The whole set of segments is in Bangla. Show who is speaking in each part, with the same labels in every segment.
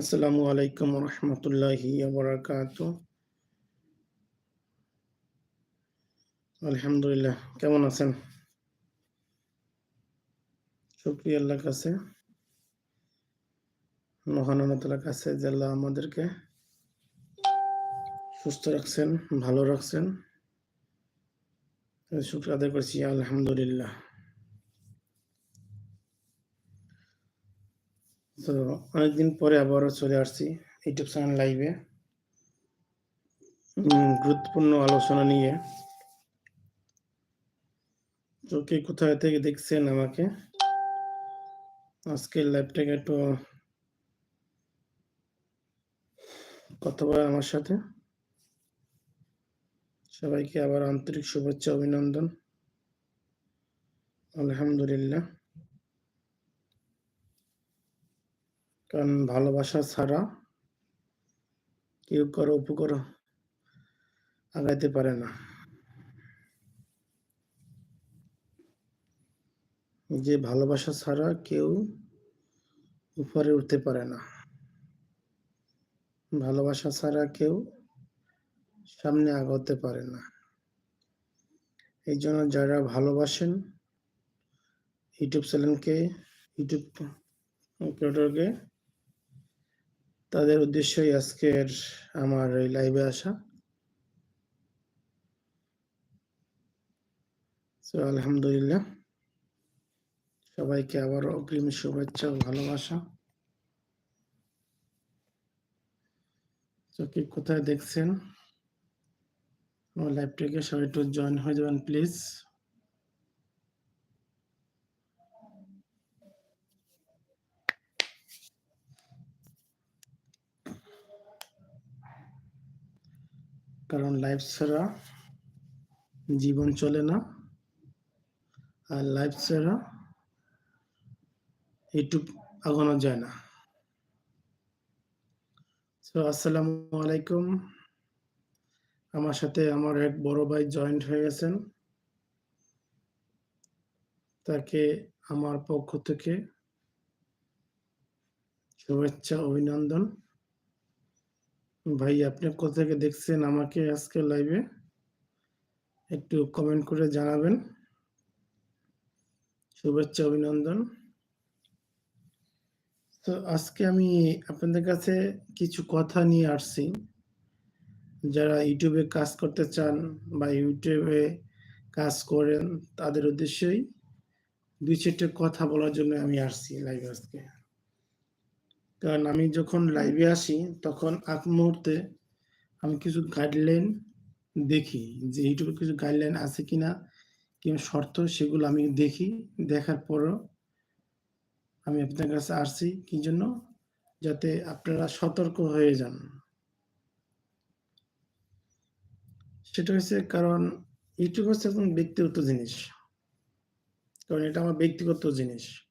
Speaker 1: আসসালামু আলাইকুম রহমতুল্লাহি আলহামদুলিল্লাহ, কেমন আছেন? শুক্রিয়া কাছে। মহানতালার কাছে আল্লাহ আমাদেরকে সুস্থ রাখছেন, ভালো রাখছেন। শুক্র আদায় করছি, আলহামদুলিল্লাহ। তো অনেকদিন পরে আবারও চলে আসছি ইউটিউব চ্যানেল লাইভে। গুরুত্বপূর্ণ আলোচনা নিয়ে। তো কে কোথায় থেকে দেখছেন আমাকে? আজকের লাইভটাকে একটু কথা বলে আমার সাথে। সবাইকে আবার আন্তরিক শুভেচ্ছা, অভিনন্দন। আলহামদুলিল্লাহ। কারণ ভালোবাসা ছাড়া কেউ কারও উপকার আগাইতে পারে না। যে ভালোবাসা ছাড়া কেউ উপরে উঠতে পারে না। ভালোবাসা ছাড়া কেউ সামনে আগাতে পারে না। এই জন্য যারা ভালোবাসেন, ইউটিউব চ্যানেলকে, ইউটিউব ক্রিয়েটরকে তাদের উদ্দেশ্যই আজকের আমার এই লাইভে আসা। আলহামদুলিল্লাহ। সবাইকে আবার অগ্রিম শুভেচ্ছা ও ভালোবাসা। তো কি কোথায় দেখছেন? আমার লাইভটিকে সবাই একটু জয়েন হয়ে যাবেন প্লিজ কারণ লাইফ ছাড়া জীবন চলে না। আর লাইফ ছাড়া ইউটিউব আগানো যায় না। তো আসসালামু আলাইকুম। আমার সাথে আমার এক বড় ভাই জয়েন্ট হয়ে গেছেন। তাকে আমার পক্ষ থেকে শুভেচ্ছা, অভিনন্দন। ভাই, আপনি কোথা থেকে দেখছেন আমাকে আজকে লাইভে একটু কমেন্ট করে জানাবেন। শুভেচ্ছা, অভিনন্দন। তো আজকে আমি আপনাদের কাছে কিছু কথা নিয়ে আসছি। যারা ইউটিউবে কাজ করতে চান বা ইউটিউবে কাজ করেন, তাদের উদ্দেশ্যেই দুই চারটে কথা বলার জন্য আমি আসছি লাইভে আজকে। কারণ আমি যখন লাইভে আসি, তখন এক মুহূর্তে আমি কিছু গাইডলাইন দেখি যে ইউটিউবে কিছু গাইডলাইন আছে কিনা, কিংবা শর্ত সেগুলো আমি দেখি। দেখার পরও আমি আপনার কাছে আসছি কি জন্য? যাতে আপনারা সতর্ক হয়ে যান। সেটা হচ্ছে কারণ ইউটিউব হচ্ছে একদম ব্যক্তিগত জিনিস। কারণ এটা আমার ব্যক্তিগত জিনিস।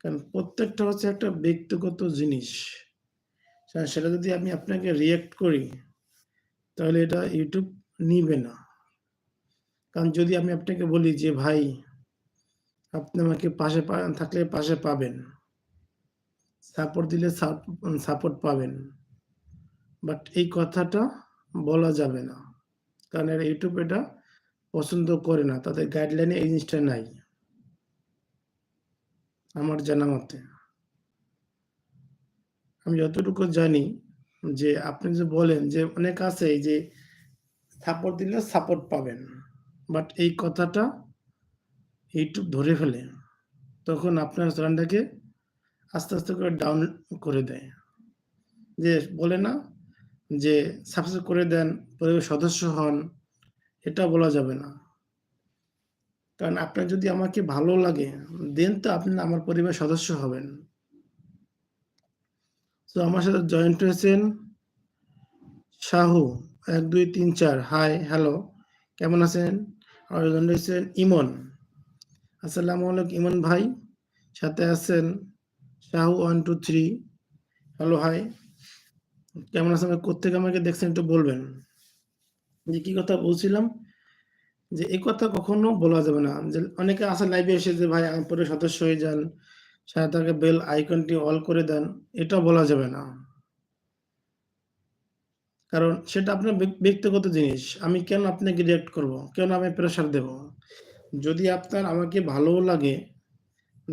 Speaker 1: কারণ প্রত্যেকটা হচ্ছে একটা ব্যক্তিগত জিনিস। সেটা যদি আমি আপনাকে রিয়েক্ট করি, তাহলে এটা ইউটিউব নিবে না। কারণ যদি আমি আপনাকে বলি যে, ভাই, আপনি আমাকে পাশে থাকলে পাশে পাবেন। সাপোর্ট দিলে সাপোর্ট পাবেন। বাট এই কথাটা বলা যাবে না। কারণ ইউটিউব এটা পছন্দ করে না। তাদের গাইডলাইনে এই জিনিসটা নাই। আমার জানা মতে। আমি যতটুকু জানি যে আপনি যে বলেন যে অনেক আছে যে সাপোর্ট দিলে সাপোর্ট পাবেন বাট এই কথাটা ইউটিউব ধরে ফেলে, তখন আপনার চ্যানেলটাকে আস্তে আস্তে করে ডাউন করে দেয়। যে বলে না যে, সাবস্ক্রাইব করে দেন পরিবার সদস্য হন, এটা বলা যাবে না। কারণ আপনার যদি আমাকে ভালো লাগে দেন তো আপনি আমার পরিবার সদস্য হবেন। তো আমার সাথে জয়েন্ট হয়েছেন শাহু। এক, দুই, তিন, চার। হাই হ্যালো কেমন আছেন? আর জয়েন্ট হয়েছেন ইমন। আসসালামু আলাইকুম ইমন ভাই। সাথে আছেন Sahu one two three hello hi কেমন আছেন? কোথেকে আমাকে দেখছেন একটু বলবেন। যে কি কথা বলছিলাম? যে এই কথা কখনো বলা যাবে না। যে অনেকে আসে লাইভে এসে যে, ভাই পরে সদস্য হয়ে যান সাথে থাকা বেল আইকনটি অল করে দেন। এটা বলা যাবে না। কারণ সেটা আপনার ব্যক্তিগত জিনিস। আমি কেন আপনাকে রিয়াক্ট করব? কেন আমি প্রেশার দেব? যদি আপনার আমাকে ভালোও লাগে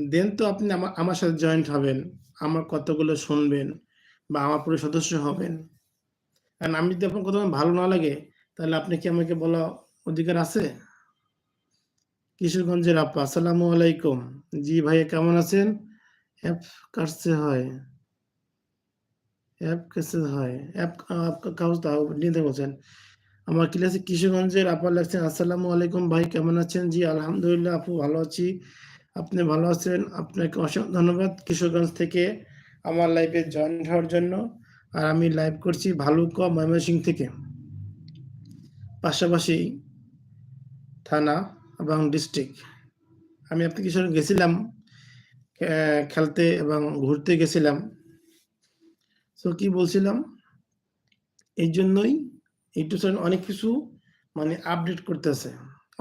Speaker 1: দেন তো আপনি আমা- আমার সাথে জয়েন্ট হবেন, আমার কতগুলো শুনবেন বা আমার পুরো সদস্য হবেন। কারণ আমি যদি আপনার কথা ভালো না লাগে, তাহলে আপনি কি আমাকে বলা অধিকার আছে? কিশোরগঞ্জের আপা, আসসালামু আলাইকুম। জি ভাইয়া, কেমন আছেন? অ্যাপ কাটছে হয়। অ্যাপ কাছে হয়। অ্যাপ কাগজ দাও, নিতে বলছেন। আমার ক্লাসে কিশোরগঞ্জের আপা লাগছেন, আসসালামু আলাইকুম ভাই, কেমন আছেন? জি, আলহামদুলিল্লাহ, আপু ভালো আছি। আপনি ভালো আছেন? আপনাকে অসংখ্য ধন্যবাদ কিশোরগঞ্জ থেকে আমার লাইফে জয়েন হওয়ার জন্য। আর আমি লাইভ করছি ভালুকা ময়মনসিং থেকে। পাশাপাশি থানা এবং ডিস্ট্রিক্ট আমি আপনি কিশোর গেছিলাম খেলতে এবং ঘুরতে গেছিলাম। তো কি বলছিলাম? এই জন্যই ইউটিউব অনেক কিছু মানে আপডেট করতেছে।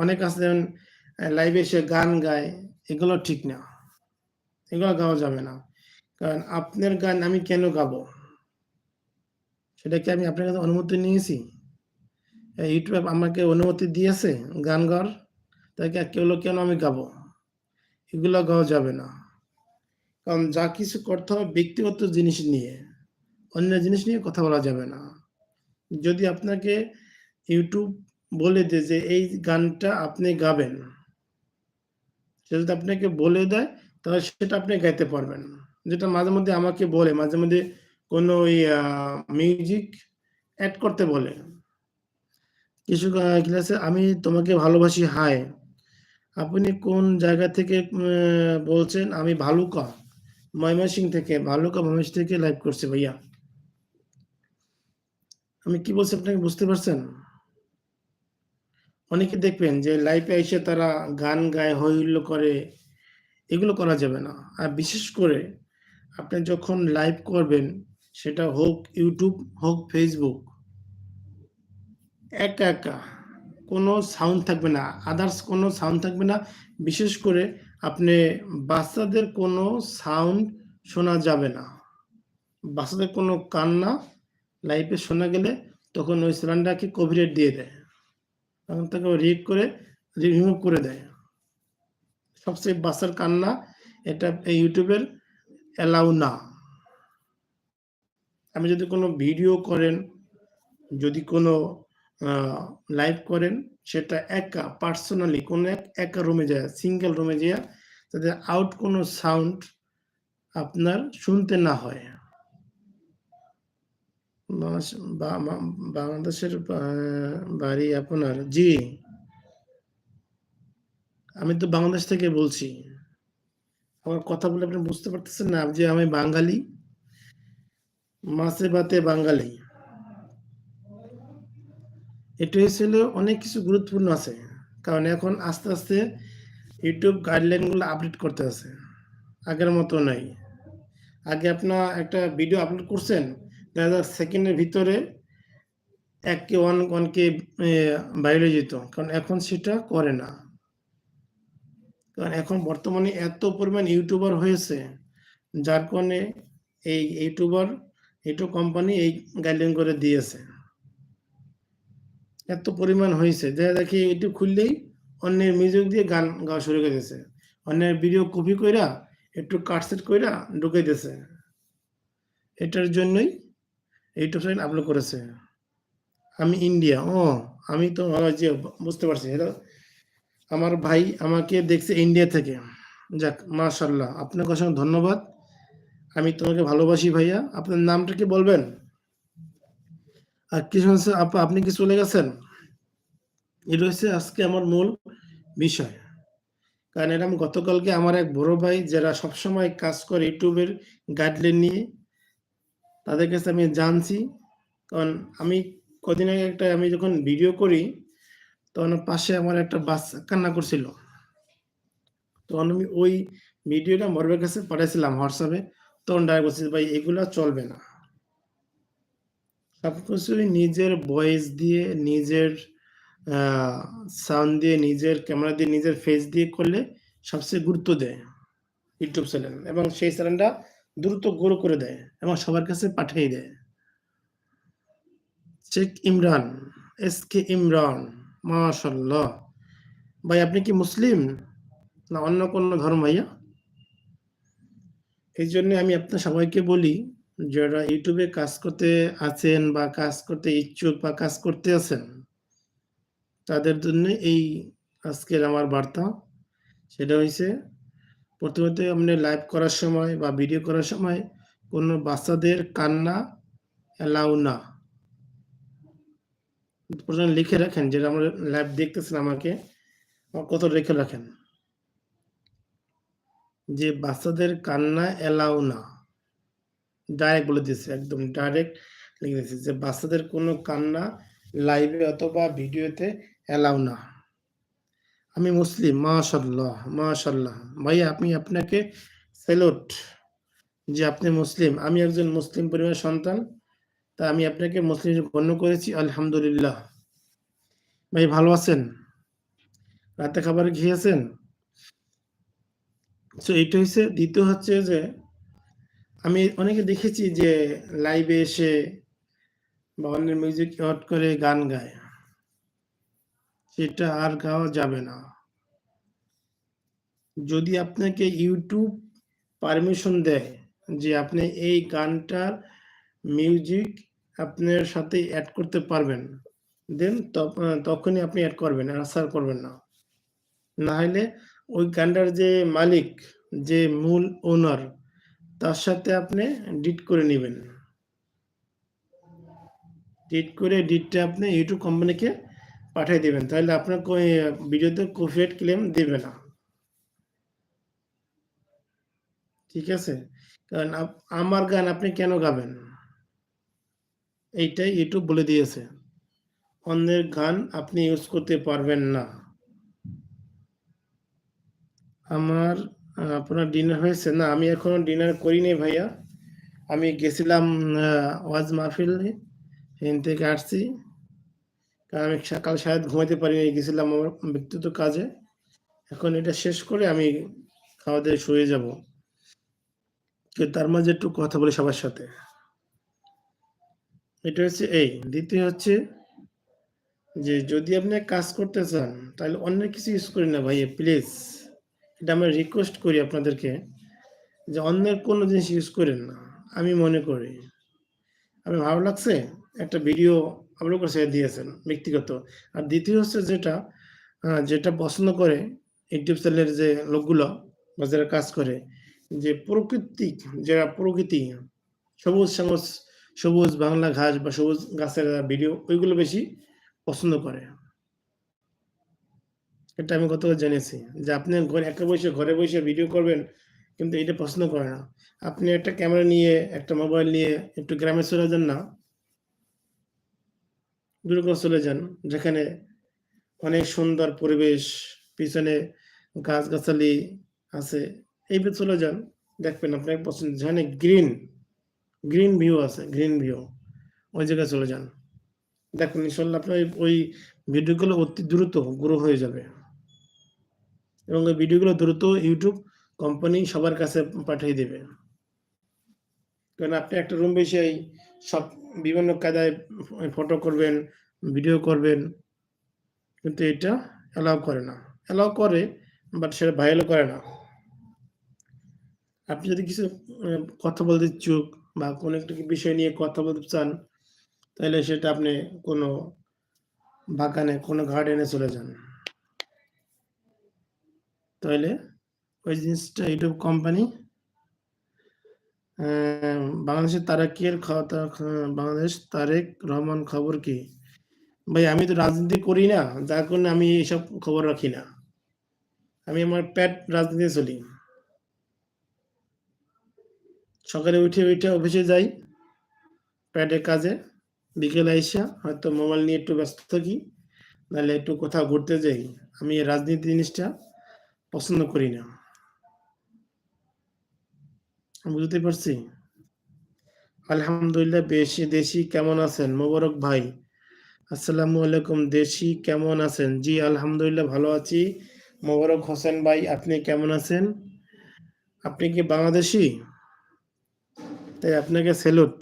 Speaker 1: অনেক আছে যেমন লাইভে এসে গান গায়, এগুলো ঠিক না। এগুলো গাওয়া যাবে না। কারণ আপনার গান আমি কেন গাবো? সেটা কি আমি আপনার কাছে অনুমতি নিয়েছি। ইউটিউব আমাকে অনুমতি দিয়েছে, গান গাওয়ার। তাকে কেউ কেন আমি গাবো? এগুলো গাওয়া যাবে না। কারণ যা কিছু করতে হবে ব্যক্তিগত জিনিস নিয়ে। অন্য জিনিস নিয়ে কথা বলা যাবে না। যদি আপনাকে ইউটিউব বলে দেয় যে এই গানটা আপনি গাবেন, সে যদি আপনাকে বলে দেয়, তাহলে সেটা আপনি গাইতে পারবেন। যেটা মাঝে মধ্যে আমাকে বলে, মাঝে মধ্যে কোনো ওই মিউজিক অ্যাড করতে বলে। কিছু ক্লাসে আমি তোমাকে ভালোবাসি হাই আপনি কোন জায়গা থেকে বলছেন? আমি ভালুকা ময়মনসিং থেকে। ভালুকা ময়মনসিং থেকে লাইভ করছি ভাইয়া। আমি কি বলছি আপনাকে, বুঝতে পারছেন? অনেকে দেখবেন যে লাইভে এসে তারা গান গায় হই হুল্লো করে। এগুলো করা যাবে না। আর বিশেষ করে আপনি যখন লাইভ করবেন, সেটা হোক ইউটিউব হোক ফেসবুক একা একা। কোনো সাউন্ড থাকবে না। আদার্স কোনো সাউন্ড থাকবে না। বিশেষ করে আপনি বাচ্চাদের কোনো সাউন্ড শোনা যাবে না। বাচ্চাদের কোনো কান্না লাইভে শোনা গেলে তখন ওই সিলিন্ডারকে কোভিড দিয়ে দেয়। তখন তাকে রিড করে রিমুভ করে দেয়। সবচেয়ে বাচ্চার কান্না এটা এই ইউটিউবের অ্যালাউ না। আপনি যদি কোনো ভিডিও করেন, যদি কোনো লাইভ করেন, সেটা একা পার্সোনালি কোনো এক, একা রুমে যায় সিঙ্গেল রুমে যায় যাতে আউট কোনো সাউন্ড আপনার শুনতে না হয়। বাংলাদেশের বাড়ি আপনার, জি। আমি তো বাংলাদেশ থেকে বলছি। আমার কথা বলে আপনি বুঝতে পারতেছেন না যে আমি বাঙালি? মাছে ভাতে বাঙালি। এটা হয়েছিল অনেক কিছু গুরুত্বপূর্ণ আছে, কারণ এখন আস্তে আস্তে ইউটিউব গাইডলাইনগুলো আপডেট করতে আছে। আগের মতো নাই। আগে আপনার একটা ভিডিও আপলোড করছেন, দেখা যাক সেকেন্ডের ভিতরে এক কে ওয়ান ওয়ান কে বাইরে যেত কারণ এখন সেটা করে না। কারণ এখন বর্তমানে এত পরিমাণ ইউটিউবার হয়েছে, যার কারণে এই ইউটিউবার, ইউটিউব কোম্পানি এই গাইডলাইন করে দিয়েছে। এত পরিমাণ হয়েছে। দেখা দেখি ইউটিউব খুললেই অন্যের মিউজিক দিয়ে গান গাওয়া শুরু করে দিয়েছে। অন্যের ভিডিও কপি কইরা, একটু কাটসেট কইরা ঢুকে দিয়েছে। এটার জন্যই এই ইউটিউব চ্যানেল আপলোড করেছে। আমি ইন্ডিয়া ও, আমি তো যে বুঝতে পারছি। হ্যালো আমার ভাই আমাকে দেখছে ইন্ডিয়া থেকে। যাক মাশাল্লাহ আপনাকে অসংখ্য ধন্যবাদ। আমি তোমাকে ভালোবাসি ভাইয়া। আপনার নামটা কি বলবেন? আর কি শুনছে আপা, আপনি কি চলে গেছেন? এটা হচ্ছে আজকে আমার মূল বিষয়। কারণ এরকম গতকালকে আমার এক বড় ভাই, যারা সবসময় কাজ করে ইউটিউবের গাইডলাইন নিয়ে, তাদের কাছে আমি জানছি। কারণ আমি কদিন আগে একটা, আমি যখন ভিডিও করি, তখন পাশে আমার একটা বাচ্চা কান্না করছিল। তখন আমি ওই ভিডিওটা মরবের কাছে পাঠাইছিলাম হোয়াটসঅ্যাপে তখন ডাইরেক্ট বলছি, ভাই, এগুলো চলবে না। নিজের ভয়েস দিয়ে, নিজের সাউন্ড দিয়ে, নিজের ক্যামেরা দিয়ে, নিজের ফেস দিয়ে করলে সবচেয়ে গুরুত্ব দেয় ইউটিউব চ্যানেল এবং সেই চ্যানেলটা দ্রুত গ্রো করে দেয় এবং সবার কাছে পাঠিয়ে দেয়। শেখ ইমরান এস কে ইমরান মাশাল্লাহ ভাই, আপনি কি মুসলিম? না, অন্য কোনো ধর্ম ভাইয়া? এই জন্য আমি আপনার সবাইকে বলি যারা ইউটিউবে কাজ করতে আছেন বা কাজ করতে ইচ্ছুক বা কাজ করতে আছেন, তাদের জন্য এই আজকের আমার বার্তা। সেটা হয়েছে প্রথমত আপনি লাইভ করার সময় বা ভিডিও করার সময় কোনো বাচ্চাদের কান্না অ্যালাউ না। প্রথমে লিখে রাখেন যেটা আমরা লাইভ দেখতেছেন আমাকে কত রেখে রাখেন। যে বাচ্চাদের কান্না অ্যালাউ না। ডাইরেক্ট বলে দিয়েছে, একদম ডাইরেক্ট লিখে দিয়েছে যে বাচ্চাদের কোনো কান্না লাইভে অথবা ভিডিওতে অ্যালাউ না। আমি মুসলিম মাশাল্লাহ মাশাল্লাহ ভাইয়া, আমি আপনাকে সেলুট যে আপনি মুসলিম। আমি একজন মুসলিম পরিবারের সন্তান তা আমি আপনাকে মুসলিম গণ্য করেছি, আলহামদুলিল্লাহ। ভাই, ভালো আছেন? রাতে খাবার খেয়েছেন? তো এইটা হচ্ছে, দ্বিতীয় হচ্ছে যে আমি অনেকে দেখেছি যে লাইভে এসে বা অন্যের মিউজিক হট করে গান গায়। সেটা আর গাওয়া যাবে না। যদি আপনাকে ইউটিউব পারমিশন দেয় যে আপনি এই গানটার মিউজিক আপনার সাথে অ্যাড করতে পারবেন দেন তখনই আপনি অ্যাড করবেন আসার করবেন না। না হলে ওই গানটার যে মালিক, যে মূল ওনার তার সাথে আপনি ডিট করে নেবেন। ডিট করে ডিটটা আপনি ইউটিউব কোম্পানিকে পাঠিয়ে দেবেন। তাহলে আপনার ভিডিওতে কপিরাইট ক্লেম দেবে না। ঠিক আছে? কারণ আমার গান আপনি কেন গাবেন? এইটাই ইউটিউব বলে দিয়েছে। অন্যের গান আপনি ইউজ করতে পারবেন না। আমার আপনার ডিনার হয়েছে? না, আমি এখনও ডিনার করিনি ভাইয়া। আমি গেছিলাম ওয়াজ মাহফিল। এখান থেকে আসছি। কারণ আমি সকাল সাহেব ঘুমাইতে পারিনি, গেছিলাম আমার ব্যক্তিগত কাজে। এখন এটা শেষ করে আমি খাওয়া দাওয়া শুয়ে যাব। তার মাঝে একটু কথা বলি সবার সাথে। এটা হচ্ছে এই। দ্বিতীয় হচ্ছে যে, যদি আপনি কাজ করতে চান, তাহলে অন্য কিছু ইউজ করি না ভাইয়া প্লিজ এটা আমরা রিকোয়েস্ট করি আপনাদেরকে যে অন্যের কোনো জিনিস ইউজ করেন না। আমি মনে করি। আমি ভালো লাগছে, একটা ভিডিও আপলোড করে ছেড়ে দিয়েছেন ব্যক্তিগত। আর দ্বিতীয় হচ্ছে যেটা যেটা পছন্দ করে ইউটিউব চ্যানেলের যে লোকগুলো বা যারা কাজ করে, যে প্রকৃতিক, যারা প্রকৃতি, সবুজ সবুজ সবুজ বাংলা ঘাস বা সবুজ গাছের ভিডিও ওইগুলো বেশি পছন্দ করে। এটা আমি কত জেনেছি যে আপনি ঘরে, একা বসে, ঘরে বসে ভিডিও করবেন, কিন্তু এটা পছন্দ করে না। আপনি একটা ক্যামেরা নিয়ে, একটা মোবাইল নিয়ে একটু গ্রামে চলে যান না? দূরে চলে যান, যেখানে অনেক সুন্দর পরিবেশ, পিছনে গাছগাছালি আছে, এই চলে যান, দেখবেন আপনার পছন্দ, যেখানে গ্রিন গ্রিন ভিউ আছে গ্রিন ভিউ ওই জায়গায় চলে যান। দেখুন, ইনশাল্লাহ আপনার ওই ভিডিওগুলো অতি দ্রুত গ্রো হয়ে যাবে। এবং ওই ভিডিওগুলো দ্রুত ইউটিউব কোম্পানি সবার কাছে পাঠিয়ে দেবে। কারণ আপনি একটা রুম বেশি সব বিভিন্ন কায়দায় ফটো করবেন ভিডিও করবেন, কিন্তু এটা অ্যালাউ করে না। অ্যালাউ করে বাট সেটা ভাইরাল করে না। আপনি যদি কিছু কথা বলতে চুক বা কোনো একটা বিষয় নিয়ে কথা বলতে চান, তাহলে সেটা আপনি কোনো বাগানে, কোনো গার্ডেনে চলে যান। তাহলে ওই জিনিসটা ইউটিউব কোম্পানি বাংলাদেশের তারেকের বাংলাদেশ তারেক রহমান খবর কি? ভাই, আমি তো রাজনীতি করি না, যার কারণে আমি এইসব খবর রাখি না। আমি আমার প্যাট রাজনীতি চলি। সকালে উঠে উঠে অফিসে যাই প্যাডের কাজে। বিকেলে আইসা হয়তো মোবাইল নিয়ে একটু ব্যস্ত থাকি, নাহলে একটু কোথাও ঘুরতে যাই। আমি রাজনীতি জিনিসটা পছন্দ করি না। বুঝতে পারছি? আলহামদুলিল্লাহ, বেশি, দেশি কেমন আছেন? মোবারক ভাই, আসসালামু আলাইকুম, দেশি কেমন আছেন? জি, আলহামদুলিল্লাহ ভালো আছি। মোবারক হোসেন ভাই, আপনি কেমন আছেন? আপনি কি বাংলাদেশি? তাই আপনাকে স্যালুট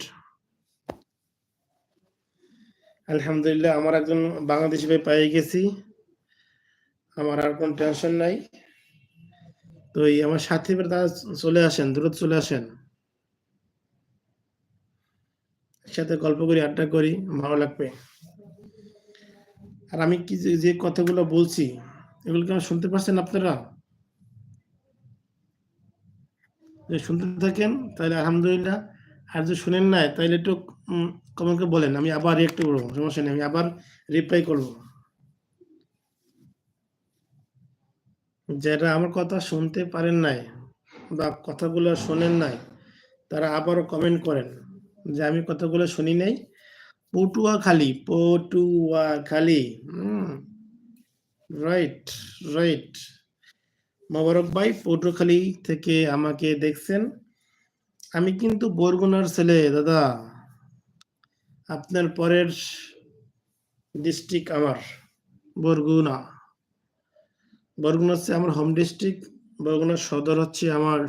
Speaker 1: আলহামদুলিল্লাহ, আমার একজন বাংলাদেশি ভাই পেয়ে গেছি। আমার আর কোনো টেনশন নাই। তো এই আমার সাথী তারা চলে আসেন দ্রুত চলে আসেন। একসাথে গল্প করি, আড্ডা করি, ভালো লাগবে। আর আমি কি যে- কথাগুলো বলছি, এগুলো কি আমার শুনতে পাচ্ছেন আপনারা? যদি শুনতে থাকেন, তাহলে আলহামদুলিল্লাহ। আর যদি শুনেন নাই, তাহলে একটু কমেন্ট বলেন, আমি আবার রিয়েক্ট করব, সমস্যা নেই, আমি আবার রিপ্লাই করব। যারা আমার কথা শুনতে পারেন নাই বা কথাগুলো শোনেন নাই, তারা আবারও কমেন্ট করেন যে আমি কথাগুলো শুনি নাই। পটুয়া খালি পটুয়া খালি রাইট রাইট মোবারক ভাই, পটুয়াখালী থেকে আমাকে দেখছেন। আমি কিন্তু বরগুনার ছেলে, দাদা। আপনার পরের ডিস্ট্রিক্ট আমার, বরগুনা। বরগুনা হচ্ছে আমার হোম ডিস্ট্রিক্ট বরগুনা সদর হচ্ছে আমার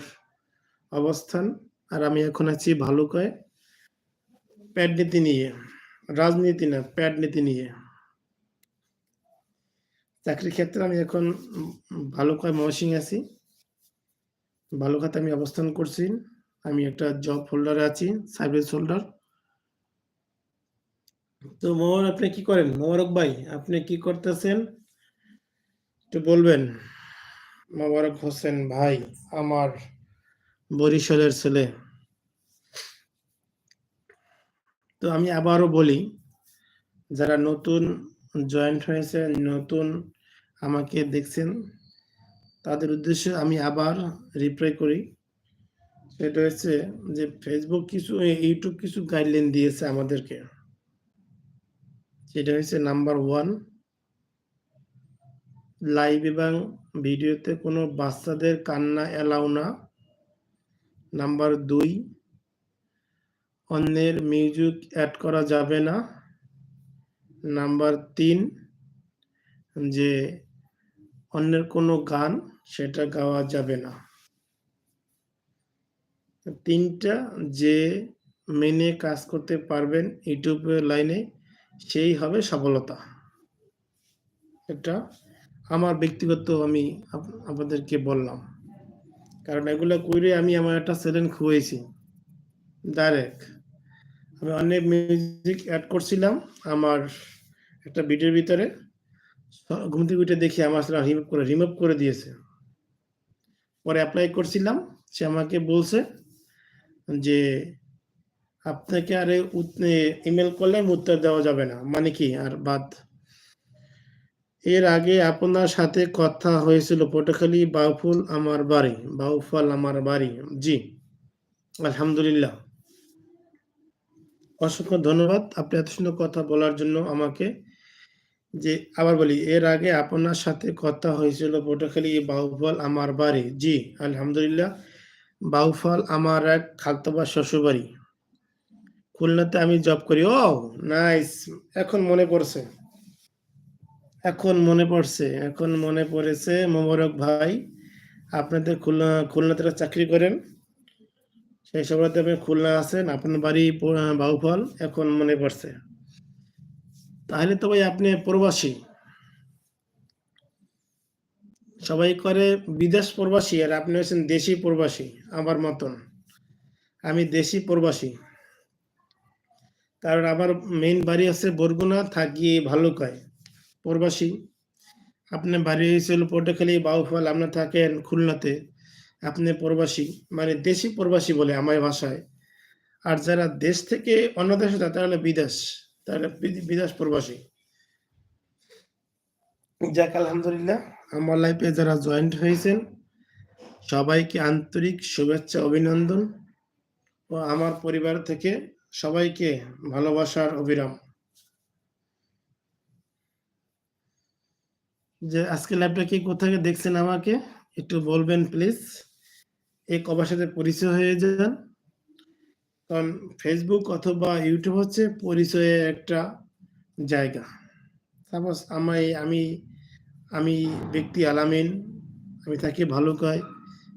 Speaker 1: অবস্থান, আর আমি এখন আছি ভালুকায়। প্যাড নীতি নিয়ে, রাজনীতি না প্যাড নীতি নিয়ে। চাকরির ক্ষেত্রে আমি এখন ভালুকায় মহসিং আছি। ভালুকাতে আমি অবস্থান করছি। আমি একটা জব হোল্ডারে আছি সার্ভিস হোল্ডার তো মোহর আপনি কি করেন? মোবারক ভাই, আপনি কি করতেছেন? একটু বলবেন? মোবারক হোসেন ভাই, আমার বরিশালের ছেলে। তো আমি আবারও বলি, যারা নতুন জয়েন্ট হয়েছে, নতুন আমাকে দেখছেন, তাদের উদ্দেশ্যে আমি আবার রিপ্লাই করি। সেটা হচ্ছে যে ফেসবুক কিছু ইউটিউব কিছু গাইডলাইন দিয়েছে আমাদেরকে। সেটা হচ্ছে নাম্বার ওয়ান লাইভ এবং ভিডিওতে কোনো বাচ্চাদের কান্না এলাও না। নাম্বার দুই, অন্যের মিউজিক অ্যাড করা যাবে না। নাম্বার তিন, যে অন্যের কোনো গান সেটা গাওয়া যাবে না। তিনটা, যে মেনে কাজ করতে পারবেন ইউটিউবের লাইনে, সেই হবে সফলতা। এটা আমার ব্যক্তিগত আমি আপনাদেরকে বললাম। কারণ এগুলো করে আমি আমার একটা চ্যালেঞ্জ খুয়েছি। ডাইরেক্ট আমি অনেক মিউজিক অ্যাড করছিলাম আমার একটা ভিডিওর ভিতরে। ঘুম থেকে উঠে দেখি আমার সেটা রিমুভ করে রিমুভ করে দিয়েছে। পরে অ্যাপ্লাই করছিলাম। সে আমাকে বলছে যে, আপনাকে আর ইমেল করলে উত্তর দেওয়া যাবে না। মানে কি? আর বাদ এর আগে আপনার সাথে কথা হয়েছিল পটুখালী বাউফুল আমার বাড়ি, বাউফল আমার বাড়ি। জি, আলহামদুলিল্লাহ। অসংখ্য ধন্যবাদ আপনি এত সুন্দর কথা বলার জন্য আমাকে। যে আবার বলি, এর আগে আপনার সাথে কথা হয়েছিল পটুখালী বাউফল আমার বাড়ি। জি, আলহামদুলিল্লাহ। বাউফল আমার এক খালতবা শ্বশুর বাড়ি খুলনাতে আমি জব করি। ও নাইস এখন মনে পড়ছে। এখন মনে পড়ছে, এখন মনে পড়েছে মোবারক ভাই, আপনাদের খুলনা, খুলনাতে চাকরি করেন। সেই সময়তে আপনি খুলনা আছেন, আপনার বাড়ি বাউফল, এখন মনে পড়ছে। তাহলে তো ভাই আপনি প্রবাসী। সবাই করে বিদেশ প্রবাসী, আর আপনি হচ্ছেন দেশি প্রবাসী, আমার মতন। আমি দেশি প্রবাসী। কারণ আমার মেইন বাড়ি আছে বরগুনা, থাকি ভালো ভালুকায়। প্রবাসী। আপনি বাড়ি হয়েছিল পটুখালী বাউফল আপনার থাকেন খুলনাতে। আপনি প্রবাসী মানে দেশি প্রবাসী বলে আমার ভাষায়। আর যারা দেশ থেকে অন্য দেশে যায়, তারা হলো বিদেশ, তারা বিদেশ প্রবাসী। যাক, আলহামদুলিল্লাহ, আমার লাইফে যারা জয়েন্ট হয়েছেন, সবাইকে আন্তরিক শুভেচ্ছা, অভিনন্দন। ও আমার পরিবার থেকে সবাইকে ভালোবাসার অবিরাম। যে আজকে লাইভটা কি কোথায় দেখছেন আমাকে, একটু বলবেন প্লিজ এই কবার সাথে পরিচয় হয়ে যান। কারণ ফেসবুক অথবা ইউটিউব হচ্ছে পরিচয়ের একটা জায়গা। সাপোজ আমি আমি আমি ব্যক্তি আলামিন, আমি থাকি ভালুকায়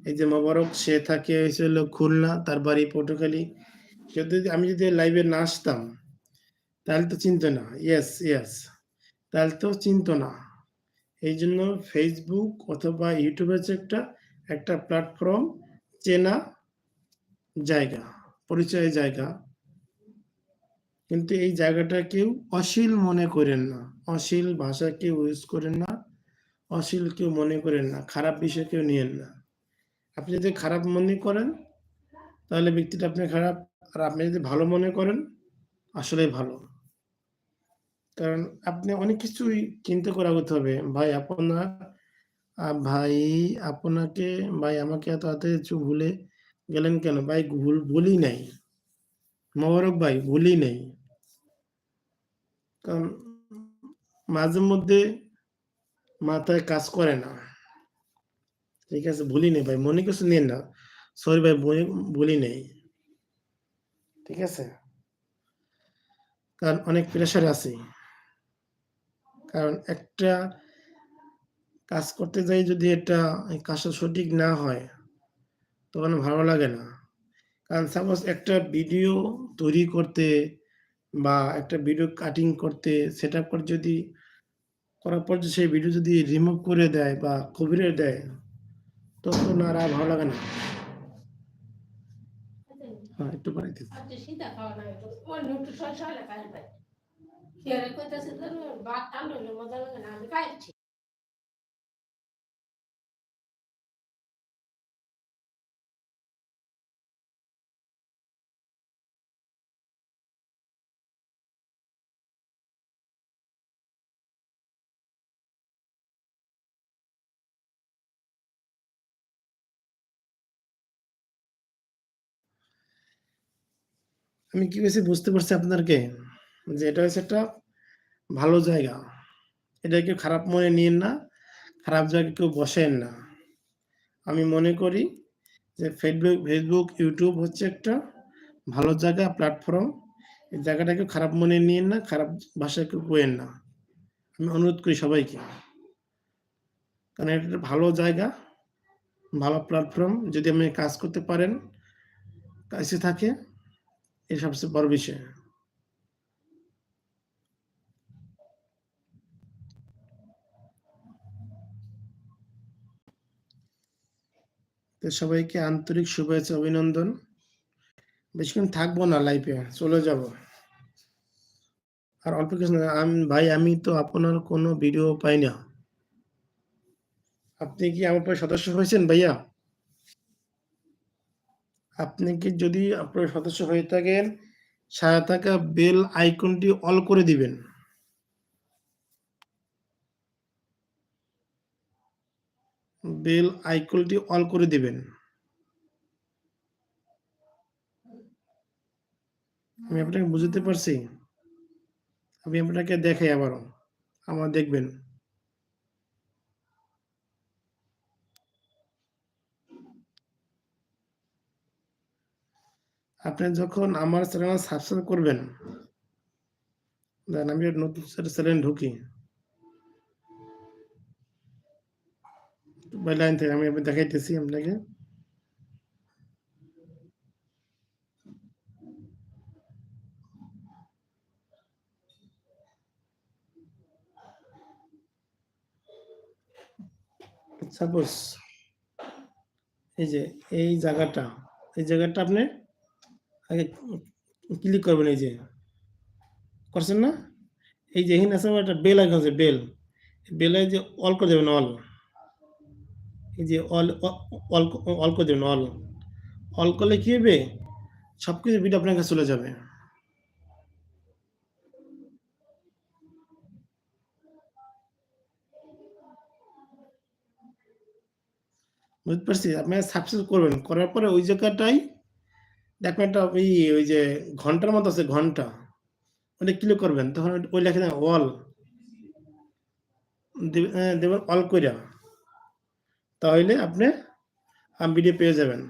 Speaker 1: এই যে মোবারক, সে থাকে হয়েছিল খুলনা, তার বাড়ি পটুখালী। যদি, আমি যদি লাইভে না আসতাম, তাহলে তো চিনতো না। ইয়েস ইয়েস তাহলে তো চিনতো না। এই জন্য ফেসবুক অথবা ইউটিউব হচ্ছে একটা একটা প্ল্যাটফর্ম চেনা জায়গা, পরিচয় জায়গা। কিন্তু এই জায়গাটা কেউ অশ্লীল মনে করেন না। অশ্লীল ভাষা কেউ ইউজ করেন না, অশ্লীল কেউ মনে করেন না, খারাপ বিষয় কেউ নিয়েন না। আপনি যদি খারাপ মনে করেন, তাহলে ব্যক্তিটা আপনি খারাপ, আর আপনি যদি ভালো মনে করেন আসলে ভালো। কারণ আপনি অনেক কিছুই চিন্তা করে আগাতে হবে। ভাই, আপনার ভাই, আপনাকে, ভাই, আমাকে এত হাতে কিছু ভুলে গেলেন কেন? ভাই, ভুল ভুলই নাই। মোবারক ভাই ভুলই নেই। কারণ মাঝে মধ্যে মাথায় কাজ করে না। ঠিক আছে ভুলি নেই ভাই, মনে কিছু নেন না। সরি ভাই ভুলি- ভুলি নেই। ঠিক আছে? কারণ অনেক প্রেশার আছে। কারণ একটা কাজ করতে যাই যদি এটা কাজটা সঠিক না হয় তখন ভালো লাগে না। কারণ সাপোজ একটা ভিডিও তৈরি করতে বা একটা ভিডিও কাটিং করতে সেট আপ করে যদি করার পর সেই ভিডিও যদি রিমুভ করে দেয় বা কবিরে দেয় তখন আর আর ভালো লাগে না। হ্যাঁ একটু বাড়াই দিন।
Speaker 2: আজকে সিধা খাওয়া নাই তো ওই নুটু ছয় ছয় কাজ ভাই খেয়ালে কইতাছে তো ভাত টান হইলে মজা লাগে না আমি খাইছি
Speaker 1: আমি কি বেশি বুঝতে পারছি আপনাদেরকে যে এটা হচ্ছে একটা ভালো জায়গা। এটা কেউ খারাপ মনে নিয়েন না, খারাপ জায়গায় কেউ বসেন না। আমি মনে করি যে ফেসবুক ফেসবুক ইউটিউব হচ্ছে একটা ভালো জায়গা প্ল্যাটফর্ম এই জায়গাটাকে খারাপ মনে নিয়েন না, খারাপ ভাষায় কেউ কোয়েন না। আমি অনুরোধ করি সবাইকে। কারণ এটা একটা ভালো জায়গা, ভালো প্ল্যাটফর্ম যদি আপনি কাজ করতে পারেন কাছে থাকে এই সবচেয়ে বড় বিষয়। তো সবাইকে আন্তরিক শুভেচ্ছা, অভিনন্দন। বেশিক্ষণ থাকব না লাইফে চলে যাব। আর অল্প কিছু আমি, ভাই, আমি তো আপনার কোনো ভিডিও পাই না। আপনি কি আমার পরে সদস্য হয়েছেন, ভাইয়া? আপনি কি যদি আপনার সদস্য হয়ে থাকেন সাথে থাকা বেল আইকনটি অল করে দিবেন। বেল আইকনটি অল করে দিবেন। আমি আপনাকে বুঝতে পারছি? আমি আপনাকে দেখাই আবারও। আমার দেখবেন। আপনি যখন আমার চ্যানেল সাবস্ক্রাইব করবেন, দেন আমি নতুন চ্যানেল ঢুকি। বাই লাইন থেকে আমি দেখাইতেছি আপনাকে সাপোজ এই যে, এই জায়গাটা এই জায়গাটা আপনি আগে ক্লিক করবেন, এই যে। করছেন না? এই যে, এখানে আছে একটা বেল আইকন আছে বেল বেলে যে অল করে দেবেন অল এই যে অল অল অল করে দেবেন অল। অল করলে কি হবে? সব কিছু ভিডিও আপনার কাছে চলে যাবে। বুঝতে পারছি? আপনি সাবস্ক্রাইব করবেন। করার পরে ওই জায়গাটাই দেখবেন একটা ওই ওই যে ঘণ্টার মতো আছে, ঘণ্টা। ওটা ক্লিক করবেন, তখন ওই লেখা অল। দেবেন অল কইরা। তাহলে আপনি আমবিডি পেয়ে যাবেন।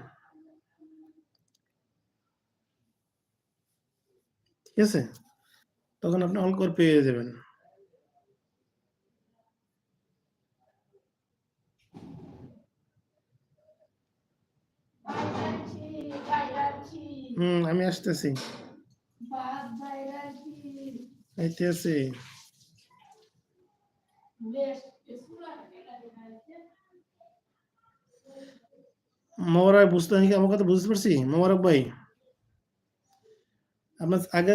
Speaker 1: ঠিক আছে? তখন আপনি অল করে পেয়ে যাবেন। হম আমি আসতেছি। আইতে মোবারক বুঝতে নাকি আমার কথা বুঝতে পারছি? মোবারক ভাই, আপনার আগে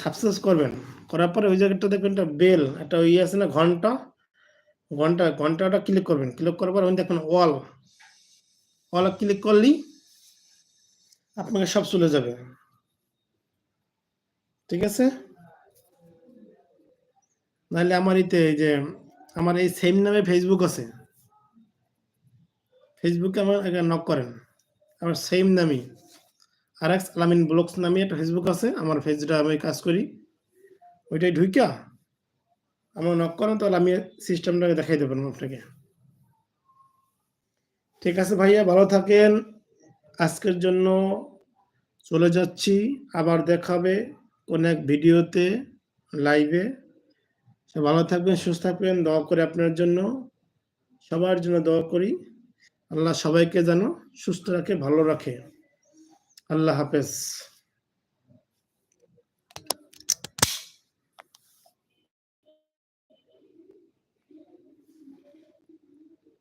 Speaker 1: সাবসেস করবেন। করার পরে ওই জায়গাটা দেখবেন একটা বেল একটা ইয়ে আছে না, ঘণ্টা? ঘণ্টা, ঘন্টাটা ক্লিক করবেন। ক্লিক করার পর ওই দেখবেন ওয়াল ওয়াল ক্লিক করলেই আপনাকে সব চলে যাবে। ঠিক আছে? নাহলে আমার এই যে, আমার এই সেম নামে ফেসবুক আছে। ফেসবুকে আমার নক করেন। আমার সেম নামই। আর এক্স আলামিন ব্লগস নামে একটা ফেসবুক আছে, আমার ফেসটা আমি কাজ করি। ওইটাই ঢুইকা আমার নক করেন, তাহলে আমি সিস্টেমটাকে দেখাই দেবেন আপনাকে। ঠিক আছে ভাইয়া, ভালো থাকেন। আজকের জন্য চলে যাচ্ছি। আবার দেখাবে কোন এক ভিডিওতে লাইভে ভালো থাকবেন, সুস্থ থাকবেন, দোয়া করে আপনার জন্য। সবার জন্য দোয়া করি। আল্লাহ সবাইকে যেন সুস্থ রাখে ভালো রাখে। আল্লাহ হাফেজ।